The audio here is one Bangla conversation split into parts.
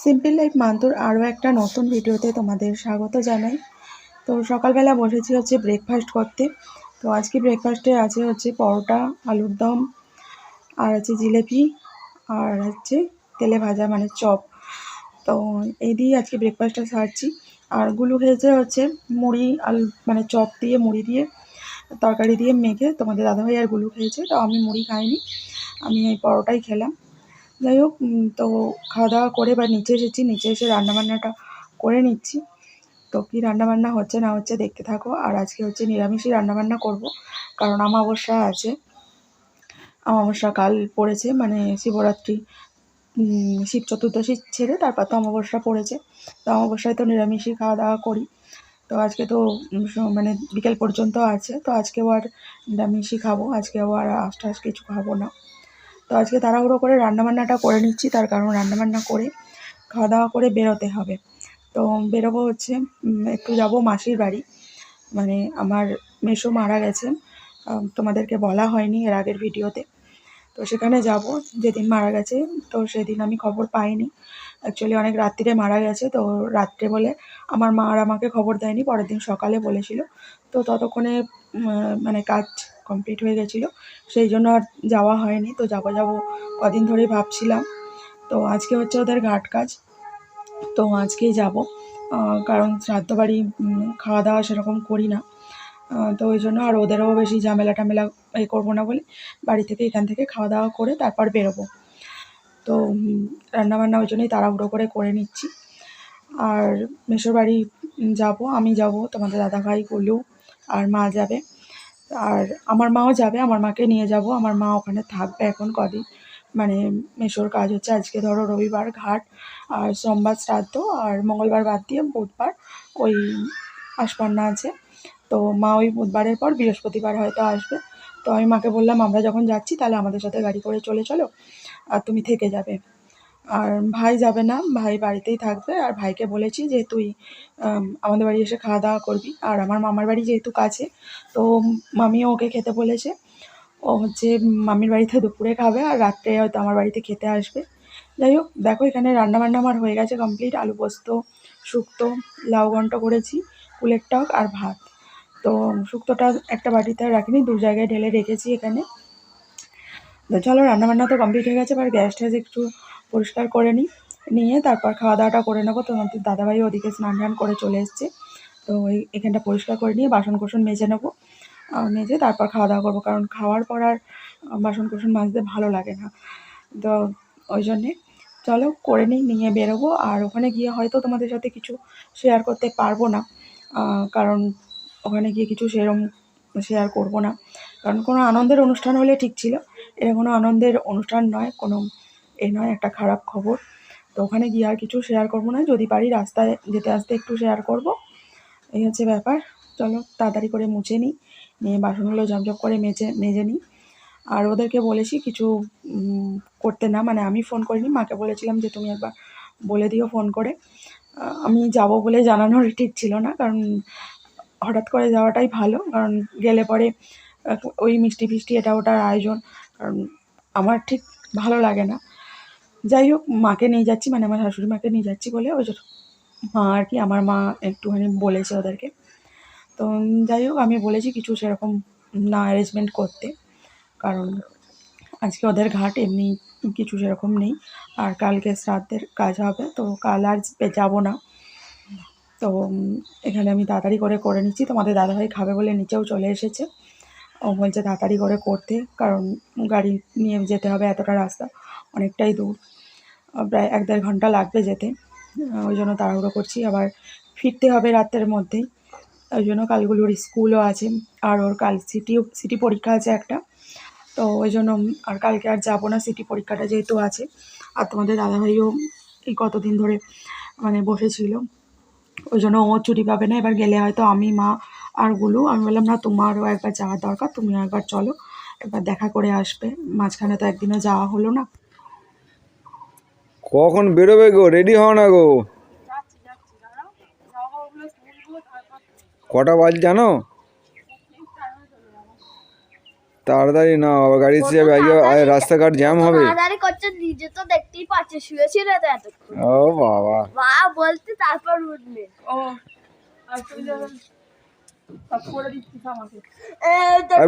সিম্পল লাইফ মান্তুর আরও একটা নতুন ভিডিওতে তোমাদের স্বাগত জানাই। তো সকালবেলা বসেছি হচ্ছে ব্রেকফাস্ট করতে। তো আজকে ব্রেকফাস্টে আছে হচ্ছে পরোটা, আলুর দম, আর আছে জিলেপি, আর হচ্ছে তেলে ভাজা মানে চপ। তো এই দিয়ে আজকে ব্রেকফাস্টটা সারছি। আরগুলো খেয়েছে হচ্ছে মুড়ি, আলু মানে চপ দিয়ে, মুড়ি দিয়ে, তরকারি দিয়ে মেখে তোমাদের দাদাভাই আর গুলু খেয়েছে। তো আমি মুড়ি খাইনি, আমি এই পরোটাই খেলাম। যাই হোক তো খাওয়া দাওয়া করে বা নিচে এসেছি, নিচে এসে রান্নাবান্নাটা করে নিচ্ছি। তো কী রান্নাবান্না হচ্ছে না হচ্ছে দেখতে থাকো। আর আজকে হচ্ছে নিরামিষই রান্নাবান্না করব, কারণ অমাবস্যা আছে। অমাবস্যা কাল পড়েছে মানে শিবরাত্রি শিব চতুর্দশী ছেড়ে তারপর তো অমাবস্যা পড়েছে। তো অমাবস্যায় তো নিরামিষই খাওয়া দাওয়া করি। তো আজকে তো মানে বিকেল পর্যন্ত আছে, তো আজকেও আর নিরামিষই খাব। আজকেও আর আশ টাশ কিছু খাব না। তো আজকে তাড়াহুড়ো করে রান্নাবান্নাটা করে নিচ্ছি তার কারণ রান্নাবান্না করে খাওয়া দাওয়া করে বেরোতে হবে। তো বেরোবো হচ্ছে একটু যাব মাসির বাড়ি। মানে আমার মেসো মারা আম, তোমাদেরকে বলা হয়নি এর আগের ভিডিওতে। তো সেখানে যাব যেদিন মারা গেছে তো সেদিন আমি খবর পাইনি। অ্যাকচুয়ালি অনেক রাত্রিরে মারা গেছে তো রাত্রে বলে আমার মা আর আমাকে খবর দেয়নি পরের দিন সকালে বলেছিল। তো ততক্ষণে মানে কাজ কমপ্লিট হয়ে গেছিল। সেই জন্য আর যাওয়া হয়নি। তো যাব যাব কদিন ধরেই ভাবছিলাম। তো আজকে হচ্ছে ওদের ঘাট কাজ। তো আজকেই যাব। কারণ শ্রাদ্ধ বাড়ি খাওয়া দাওয়া সেরকম করি না। তো ওই জন্য আর ওদেরও বেশি ঝামেলা টামেলা এ করব না বলে বাড়ি থেকে এখান থেকে খাওয়া দাওয়া করে তারপর বেরোবো। তো রান্নাবান্না ওই জন্যই তাড়াহুড়ো করে করে নিচ্ছি। আর মেসোর বাড়ি যাব। আমি যাব। তোমাদের দাদাভাই, গুলু আর মা যাবে। আর আমার মাও যাবে, আমার মাকে নিয়ে যাব, আমার মা ওখানে থাকবে এখন কদিন। মানে মেসোর কাজ হচ্ছে আজকে ধরো রবিবার ঘাট আর সোমবার শ্রাদ্ধ আর মঙ্গলবার বাদ দিয়ে বুধবার ওই আসপান্না আছে। তো মা ওই বুধবারের পর বৃহস্পতিবার হয়তো আসবে। তো আমি মাকে বললাম, আমরা যখন যাচ্ছি তাহলে আমাদের সাথে গাড়ি করে চলে চলো, আর তুমি থেকে যাবে। আর ভাই যাবে না, ভাই বাড়িতেই থাকবে। আর ভাইকে বলেছি যে তুই আমাদের বাড়ি এসে খাওয়া দাওয়া করবি। আর আমার মামার বাড়ি যেহেতু কাছে, তো মামিও ওকে খেতে বলেছে। ও হচ্ছে মামির বাড়িতে দুপুরে খাবে আর রাত্রে হয়তো আমার বাড়িতে খেতে আসবে। যাই হোক, দেখো এখানে রান্নাবান্না আমার হয়ে গেছে কমপ্লিট আলু পোস্ত, শুক্তো, লাউ ঘন্ট করেছি কুলের টক আর ভাত। তো শুক্তোটা একটা বাটিতে রাখিনি, দু জায়গায় ঢেলে রেখেছি এখানে। তো চলো, রান্নাবান্না তো কমপ্লিট হয়ে গেছে এবার গ্যাস ট্যাস একটু পরিষ্কার করে নিই, নিয়ে তারপর খাওয়া দাওয়াটা করে নেব। তোমাদের দাদাভাই ওদিকে স্নান টান করে চলে এসছে। তো এই এখানটা পরিষ্কার করে নিয়ে বাসন কোসন মেজে নেব। মেজে তারপর খাওয়া দাওয়া করব। কারণ খাওয়ার পর আর বাসন কোসন মাজতে ভালো লাগে না। তো ওই জন্যে চলো করে নিই, নিয়ে বেরোবো। আর ওখানে গিয়ে হয়তো তোমাদের সাথে কিছু শেয়ার করতে পারব না। কারণ ওখানে গিয়ে কিছু সেরম শেয়ার করব না। কারণ কোনো আনন্দের অনুষ্ঠান হলে ঠিক ছিল। এটা কোনো আনন্দের অনুষ্ঠান নয়। কোনো এ নয়, একটা খারাপ খবর। তো ওখানে গিয়ে আর কিছু শেয়ার করব না। যদি পারি রাস্তায় যেতে আসতে একটু শেয়ার করব। এই হচ্ছে ব্যাপার। চলো, তাড়াতাড়ি করে মুছে নিই। নিয়ে বাসনগুলো ঝপঝপ করে মেজে মেজে নিই। আর ওদেরকে বলেছি কিছু করতে না। মানে আমি ফোন করিনি। মাকে বলেছিলাম যে, তুমি একবার বলে দিও ফোন করে। আমি যাব বলে জানানোর ঠিক ছিল না। কারণ হঠাৎ করে যাওয়াটাই ভালো। কারণ গেলে পরে ওই মিষ্টি ফিষ্টি এটা ওটার আয়োজন। কারণ আমার ঠিক ভালো লাগে না। যাই হোক, মাকে নিয়ে যাচ্ছি মানে আমার শাশুড়ি মাকে নিয়ে যাচ্ছি বলে ওই মা আর কি, আমার মা একটুখানি বলেছে ওদেরকে। তো যাই হোক, আমি বলেছি কিছু সেরকম না অ্যারেঞ্জমেন্ট করতে, কারণ আজকে ওদের ঘাট, এমনি কিছু সেরকম নেই। আর কালকে শ্রাদ্ধের কাজ হবে, তো কাল আর যাব না। তো এখানে আমি তাড়াতাড়ি করে করে নিচ্ছি। তোমাদের দাদাভাই খাবে বলে নিচেও চলে এসেছে। ও বলছে তাড়াতাড়ি করে করতে, কারণ গাড়ি নিয়ে যেতে হবে, এতটা রাস্তা। অনেকটাই দূর। প্রায় এক দেড় ঘণ্টা লাগবে যেতে। ওই জন্য তাড়াহুড়ো করছি। আবার ফিরতে হবে রাতের মধ্যেই। ওই জন্য কালগুলোর স্কুলও আছে। আর ওর কাল সিটি সিটি পরীক্ষা আছে একটা। তো ওই জন্য আর কালকে আর যাব না। সিটি পরীক্ষাটা যেহেতু আছে। আর তোমাদের দাদাভাইও এই কতদিন ধরে মানে বসেছিল। ওই জন্য ও ছুটি পাবে না। এবার গেলে হয়তো আমি, মা আর গুলু। আমি বললাম, না, তোমারও একবার যাওয়ার দরকার। তুমিও একবার চলো। একবার দেখা করে আসবে। মাঝখানে তো একদিনও যাওয়া হলো না। কখন বেরোবে গো? রেডি হও না গো? কটা বাজ জানো? তাড়াতাড়ি না বাবা গাড়ি এসে যাবে। আজকে রাস্তাঘাট জ্যাম হবে। তাড়াতাড়ি করছে নিজে তো দেখতেই পাচ্ছে শুয়েছিল তো এতক্ষণ। ও বাবা। মা বলতে তারপর উঠলে ও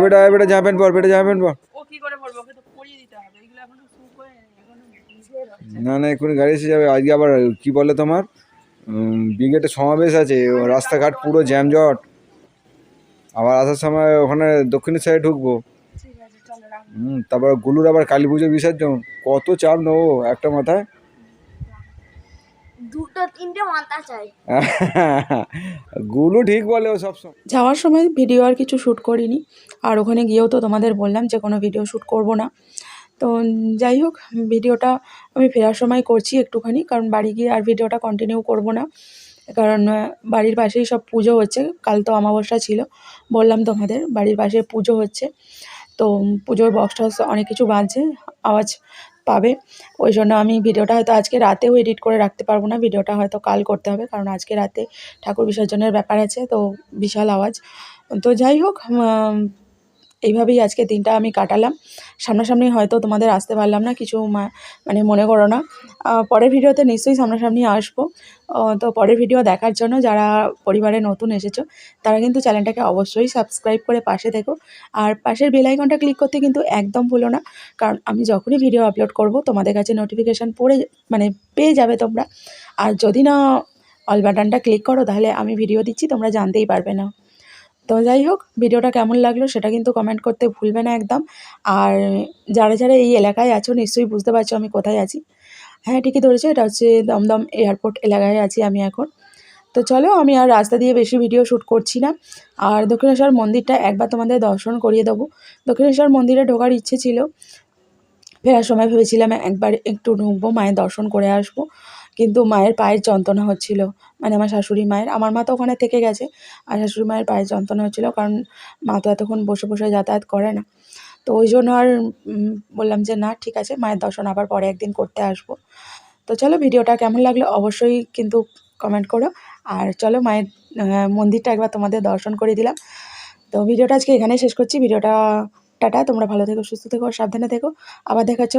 বেটা বেটা জামা প্যান্ট পর বেটা জামা প্যান্ট পর। ও কি করে পড়ব? ওকে তো পরিয়ে দিতে হবে এগুলো এখনও শু করে নেই, এখনও ভিজে রয়েছে। না না এখন গাড়ি এসে যাবে। আজকে আবার কি বলে তোমার? ব্রিগেডে সমাবেশ আছে ও রাস্তাঘাট পুরো জ্যামজট। আবার আসার সময় ওখানে দক্ষিণের সাইডে ঢুকবো। হুম তারপর গুলুর আবার কালী পুজো বিসর্জন। কত চাপ নেব একটা মাথায়? দুটো তিনটে মাথা চাই। গুলু ঠিক বলে ও সবসময় যাওয়ার সময় ভিডিও আর কিছু শ্যুট করিনি। আর ওখানে গিয়েও তো তোমাদের বললাম যে কোনো ভিডিও শ্যুট করব না। তো যাই হোক, ভিডিওটা আমি ফেরার সময় করছি একটুখানি, কারণ বাড়ি গিয়ে আর ভিডিওটা কন্টিনিউ করব না। কারণ বাড়ির পাশেই সব পুজো হচ্ছে, কাল তো অমাবস্যা ছিল, বললাম তোমাদের বাড়ির পাশে পুজো হচ্ছে। তো পুজোর বক্স টক্স অনেক কিছু বাজছে, আওয়াজ পাবে, ওই জন্য আমি ভিডিওটা হয়তো আজকে রাতেও এডিট করে রাখতে পারব না, ভিডিওটা হয়তো কাল করতে হবে, কারণ আজকে রাতে ঠাকুর বিসর্জনের ব্যাপার আছে, তো বিশাল আওয়াজ। তো যাই হোক এইভাবেই আজকে দিনটা আমি কাটালাম। সামনাসামনি হয়তো তোমাদের আসতে পারলাম না, কিছু মানে মনে করো না। পরের ভিডিওতে নিশ্চয়ই সামনাসামনি আসব। তো পরের ভিডিও দেখার জন্য যারা পরিবারে নতুন এসেছ, তারা কিন্তু চ্যানেলটাকে অবশ্যই সাবস্ক্রাইব করে পাশে থেকো। আর পাশের বেল আইকনটা ক্লিক করতে কিন্তু একদম ভুলো না, কারণ আমি যখনই ভিডিও আপলোড করব, তোমাদের কাছে নোটিফিকেশান পড়ে মানে পেয়ে যাবে তোমরা। আর যদি না, অল বাটনটা ক্লিক করো, তাহলে আমি ভিডিও দিচ্ছি, তোমরা জানতেই পারবে না। তো যাই হোক, ভিডিওটা কেমন লাগল সেটা কিন্তু কমেন্ট করতে ভুলবে না একদম। আর যারা যারা এই এলাকায় আছো নিশ্চয়ই বুঝতে পারছ আমি কোথায় আছি। হ্যাঁ ঠিকই ধরেছো, এটা হচ্ছে দমদম এয়ারপোর্ট এলাকায় আছি আমি এখন। তো চলো, আমি আর রাস্তা দিয়ে বেশি ভিডিও শ্যুট করছি না। আর দক্ষিণেশ্বর মন্দিরটা একবার তোমাদের দর্শন করিয়ে দেবো। দক্ষিণেশ্বর মন্দিরে ঢোকার ইচ্ছে ছিল। ফেরার সময় ভেবেছিলাম একবার একটু ঢুকবো, মায়ের দর্শন করে আসব। কিন্তু মায়ের পায়ের যন্ত্রণা হচ্ছিল। মানে আমার শাশুড়ি মায়ের, আমার মা তো ওখানে থেকে গেছে। আর শাশুড়ি মায়ের পায়ের যন্ত্রণা হচ্ছিল কারণ মা তো এতক্ষণ বসে বসে যাতায়াত করে না। তো ওই জন্য আর বললাম যে না, ঠিক আছে, মায়ের দর্শন আবার পরে একদিন করতে আসব। তো চলো ভিডিওটা কেমন লাগল অবশ্যই কিন্তু কমেন্ট করো। আর চলো মায়ের মন্দিরটা একবার তোমাদের দর্শন করে দিলাম। তো ভিডিওটা আজকে এখানেই শেষ করছি। ভিডিওটা, টাটা, তোমরা ভালো থেকো, সুস্থ থেকো, সাবধানে থেকো। আবার দেখা হচ্ছে অন্য